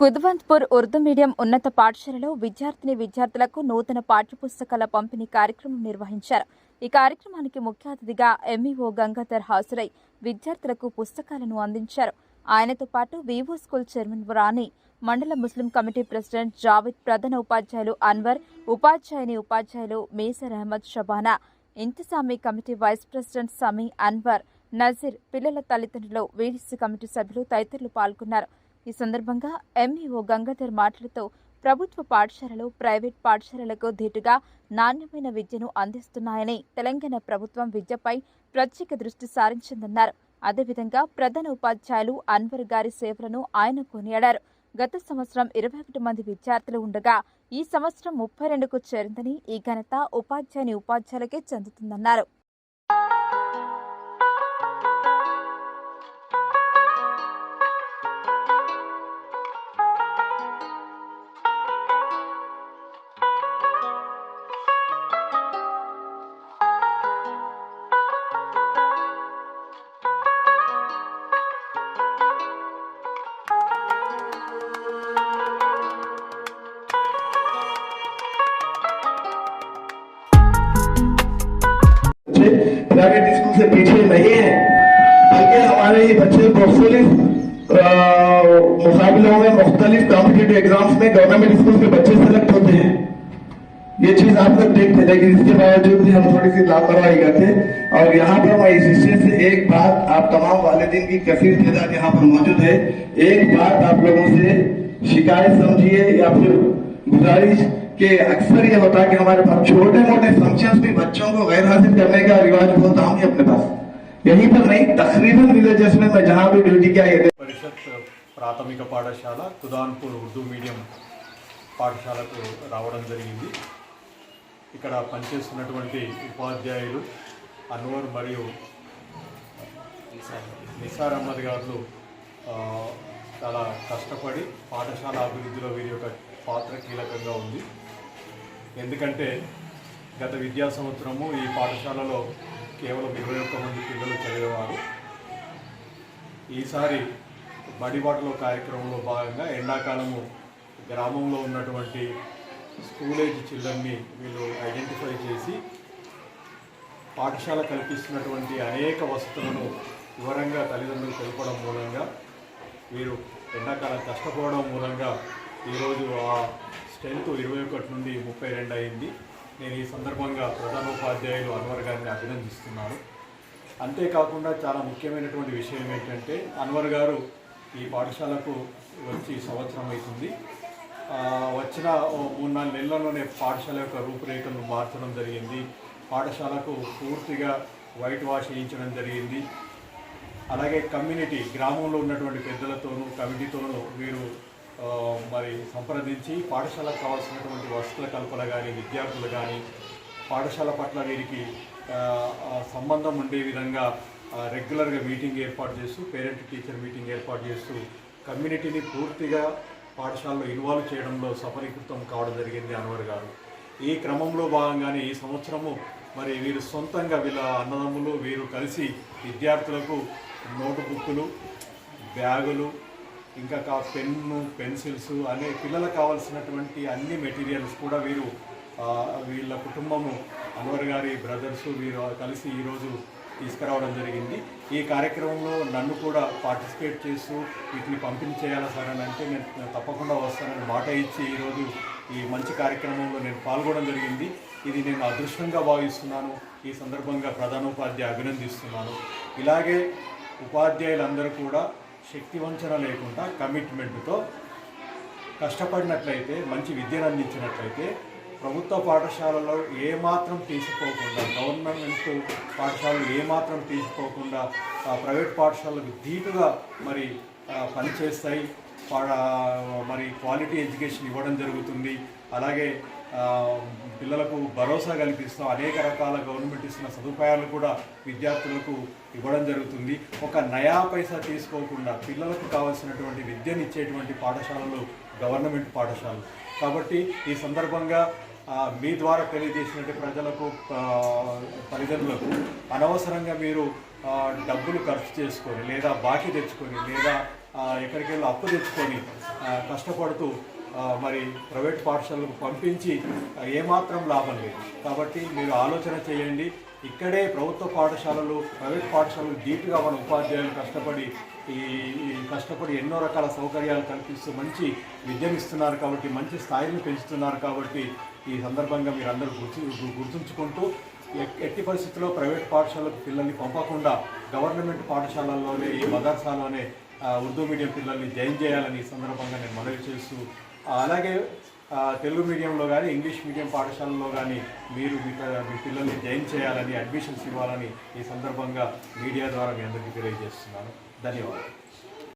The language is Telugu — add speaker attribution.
Speaker 1: కుద్వంత్పూర్ ఉర్దూ మీడియం ఉన్నత పాఠశాలలో విద్యార్థిని విద్యార్థులకు నూతన పాఠ్యపుస్తకాల పంపిణీ కార్యక్రమం నిర్వహించారు. ఈ కార్యక్రమానికి ముఖ్య అతిథిగా ఎంఈఓ గంగాధర్ హాజరై విద్యార్థులకు పుస్తకాలను అందించారు. ఆయనతో పాటు వివో స్కూల్ చైర్మన్ రాణి మండల ముస్లిం కమిటీ ప్రెసిడెంట్ జావేద్ ప్రధాన ఉపాధ్యాయులు అన్వర్ ఉపాధ్యాయుని ఉపాధ్యాయులు మేసర్ Ahmed Shabana ఇంతసామి committee vice president Sami Anwar Nazir పిల్లల తల్లిదండ్రులు వీడిసి కమిటీ సభ్యులు తదితరులు పాల్గొన్నారు. ఈ సందర్భంగా ఎంఈఓ గంగాధర్ మాట్లాడుతూ ప్రభుత్వ పాఠశాలలు ప్రైవేట్ పాఠశాలలకు ధీటుగా నాణ్యమైన విద్యను అందిస్తున్నాయని తెలంగాణ ప్రభుత్వం విద్యపై ప్రత్యేక దృష్టి సారించిందన్నారు. అదేవిధంగా ప్రధాన ఉపాధ్యాయులు అన్వర్ గారి సేవలను ఆయన కొనియాడారు. గత సంవత్సరం ఇరవై ఒకటి మంది విద్యార్థులు ఉండగా ఈ సంవత్సరం ముప్పై రెండుకు చేరిందని ఈ ఘనత ఉపాధ్యాయుని ఉపాధ్యాయులకే చెందుతుందన్నారు.
Speaker 2: बच्चे, प्राइवेट स्कूल से पीछे नहीं है। बल्कि हमारे ये बच्चे मुख्तलिफ़ मुकाबलों में मुख्तलिफ़ कॉम्पिटेटिव एग्ज़ाम्स में गवर्नमेंट स्कूल के बच्चे सेलेक्ट होते हैं। ये चीज़ आप लोग देखते लेकिन इसके बावजूद भी हम थोड़ी सी लापरवाही करते और यहाँ पर मैं इस हिस्से से एक बात आप तमाम वालिदिन की कसीर तादाद यहाँ पर मौजूद है। एक बात आप लोगों से शिकायत समझिए या फिर गुजारिश कि अक्सर ये होता है कि हमारे पास छोटे मोटे फंक्शंस भी बच्चों को गैर हाजिर करने का रिवाज बहुत आम है अपने पास यहीं पर नहीं तकरीबन विलेजेस में मैं जहाँ भी ड्यूटी किया ये
Speaker 3: పరిషత్ ప్రాథమిక పాఠశాల కుదాన్పూర్ ఉర్దూ మీడియం పాఠశాలకు రావడం జరిగింది ఇక్కడ పనిచేస్తున్నటువంటి ఉపాధ్యాయులు అన్వర్ మరియు నిసార్ అహ్మద్ గారు ఆ, చాలా కష్టపడి పాఠశాల అభివృద్ధిలో వీరి యొక్క పాత్ర కీలకంగా ఉంది ఎందుకంటే గత విద్యా సంవత్సరము ఈ పాఠశాలలో కేవలం ఇరవై ఒక్క మంది పిల్లలు చదివేవారు. ఈసారి బడిబాటలో కార్యక్రమంలో భాగంగా ఎండాకాలము గ్రామంలో ఉన్నటువంటి స్కూల్ ఏజ్ చిల్డ్రన్ని వీళ్ళు ఐడెంటిఫై చేసి పాఠశాల కల్పిస్తున్నటువంటి అనేక వసతులను వివరంగా తల్లిదండ్రులు తెలపడం మూలంగా వీరు ఎండాకాలం కష్టపోవడం మూలంగా ఈరోజు ఆ స్ట్రెంత్ ఇరవై ఒకటి నుండి ముప్పై రెండు అయింది. నేను ఈ సందర్భంగా ప్రధానోపాధ్యాయులు అన్వర్ గారిని అభినందిస్తున్నాను. అంతేకాకుండా చాలా ముఖ్యమైనటువంటి విషయం ఏంటంటే అన్వర్ గారు ఈ పాఠశాలకు వచ్చి సంవత్సరం అవుతుంది. వచ్చిన మూడు నాలుగు నెలల్లోనే పాఠశాల యొక్క రూపురేఖలను మార్చడం జరిగింది. పాఠశాలకు పూర్తిగా వైట్ వాష్ చేయించడం జరిగింది. అలాగే కమ్యూనిటీ గ్రామంలో ఉన్నటువంటి పెద్దలతోనూ కమిటీతోనూ వీరు మరి సంప్రదించి పాఠశాలకు కావాల్సినటువంటి వసతుల కల్పన కానీ విద్యార్థులు కానీ పాఠశాల పట్ల వీరికి సంబంధం ఉండే విధంగా రెగ్యులర్గా మీటింగ్ ఏర్పాటు చేస్తూ పేరెంట్ టీచర్ మీటింగ్ ఏర్పాటు చేస్తూ కమ్యూనిటీని పూర్తిగా పాఠశాలలో ఇన్వాల్వ్ చేయడంలో సఫలీకృతం కావడం జరిగింది అన్వర్ గారు. ఈ క్రమంలో భాగంగానే ఈ సంవత్సరము మరి వీరు సొంతంగా వీళ్ళ అన్నదమ్ములు వీరు కలిసి విద్యార్థులకు నోటు బుక్కులు బ్యాగులు ఇంకా కా పెన్ను పెన్సిల్స్ అనే పిల్లలకు కావాల్సినటువంటి అన్ని మెటీరియల్స్ కూడా వీరు వీళ్ళ కుటుంబము అన్వర్ గారి బ్రదర్స్ వీరు కలిసి ఈరోజు తీసుకురావడం జరిగింది. ఈ కార్యక్రమంలో నన్ను కూడా పార్టిసిపేట్ చేస్తూ వీటిని పంపిణీ చేయాలా సార్ అని అంటే నేను తప్పకుండా వస్తానని మాట ఇచ్చి ఈరోజు ఈ మంచి కార్యక్రమంలో నేను పాల్గొనడం జరిగింది. ఇది నేను అదృష్టంగా భావిస్తున్నాను. ఈ సందర్భంగా ప్రధానోపాధ్యాయ అభినందిస్తున్నాను. ఇలాగే ఉపాధ్యాయులందరూ కూడా శక్తి వంచన లేకుండా కమిట్మెంట్తో కష్టపడినట్లయితే మంచి విద్యను అందించినట్లయితే ప్రభుత్వ పాఠశాలలో ఏమాత్రం తీసుకోకుండా గవర్నమెంట్ పాఠశాలలు ఏమాత్రం తీసుకోకుండా ఆ, ప్రైవేట్ పాఠశాలకు ధీటుగా మరి పనిచేస్తాయి. మరి క్వాలిటీ ఎడ్యుకేషన్ ఇవ్వడం జరుగుతుంది. అలాగే పిల్లలకు భరోసా కల్పిస్తాం. అనేక రకాల గవర్నమెంట్ ఇస్తున్న సదుపాయాలు కూడా విద్యార్థులకు ఇవ్వడం జరుగుతుంది. ఒక నయా పైసా తీసుకోకుండా పిల్లలకు కావాల్సినటువంటి విద్యను ఇచ్చేటువంటి పాఠశాలలు గవర్నమెంట్ పాఠశాలలు. కాబట్టి ఈ సందర్భంగా మీ ద్వారా తెలియజేసినట్టు ప్రజలకు తల్లిదండ్రులకు అనవసరంగా మీరు డబ్బులు ఖర్చు చేసుకొని లేదా బాకీ తెచ్చుకొని లేదా ఎక్కడికి వెళ్ళి అప్పు తెచ్చుకొని కష్టపడుతూ మరి ప్రైవేట్ పాఠశాలకు పంపించి ఏమాత్రం లాభం లేదు. కాబట్టి మీరు ఆలోచన చేయండి. ఇక్కడే ప్రభుత్వ పాఠశాలలు ప్రైవేట్ పాఠశాలలు ధీటుగా మన ఉపాధ్యాయులు కష్టపడి ఈ కష్టపడి ఎన్నో రకాల సౌకర్యాలు కల్పిస్తూ మంచి విద్యనిస్తున్నారు కాబట్టి మంచి స్థాయిని పెంచుతున్నారు కాబట్టి ఈ సందర్భంగా మీరు అందరూ గుర్తు గుర్తుంచుకుంటూ ఎట్టి పరిస్థితుల్లో ప్రైవేట్ పాఠశాలకు పిల్లల్ని పంపకుండా గవర్నమెంట్ పాఠశాలల్లోనే ఈ మదర్సాలోనే ఉర్దూ మీడియం పిల్లల్ని జాయిన్ చేయాలని ఈ సందర్భంగా నేను మనవి చేస్తూ అలాగే తెలుగు మీడియంలో కానీ ఇంగ్లీష్ మీడియం పాఠశాలలో కానీ మీరు మీ మీ పిల్లల్ని జాయిన్ చేయాలని అడ్మిషన్స్ ఇవ్వాలని ఈ సందర్భంగా మీడియా ద్వారా మీ అందరికీ తెలియజేస్తున్నాను. ధన్యవాదాలు.